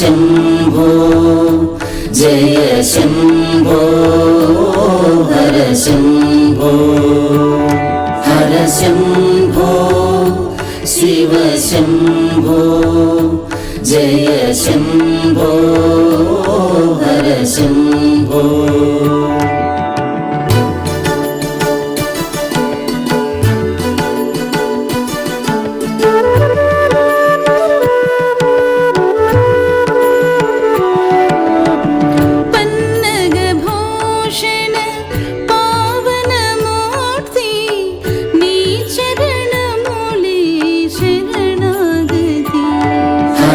ശിവശംഭോ ജയ ശംഭോ ഹരശംഭോ ശിവ ശംഭോ ജയ ശംഭോ ഹരശംഭോ പന്നഗഭൂഷണ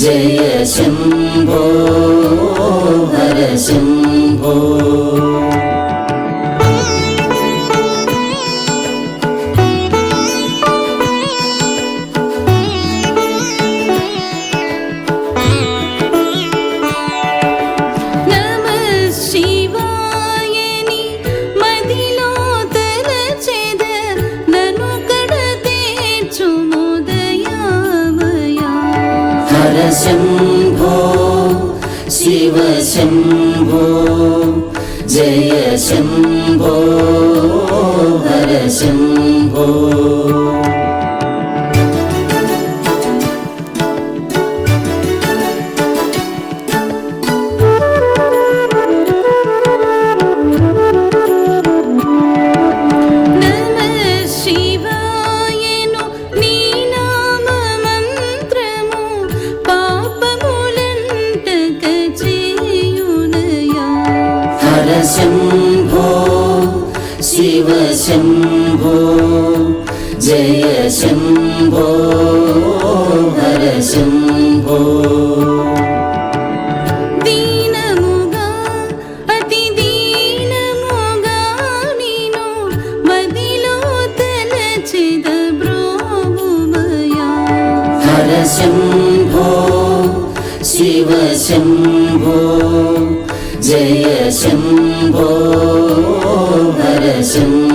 जय शम्भो हर शम्भो ഹരശംഭോ ശിവശംഭോ ജയ ശംഭോ ഹരശംഭോ. शम्भो शिव शम्भो जय शम्भो हर शम्भो शम्भो शिव शम्भो जय शम्भो हर शम्भो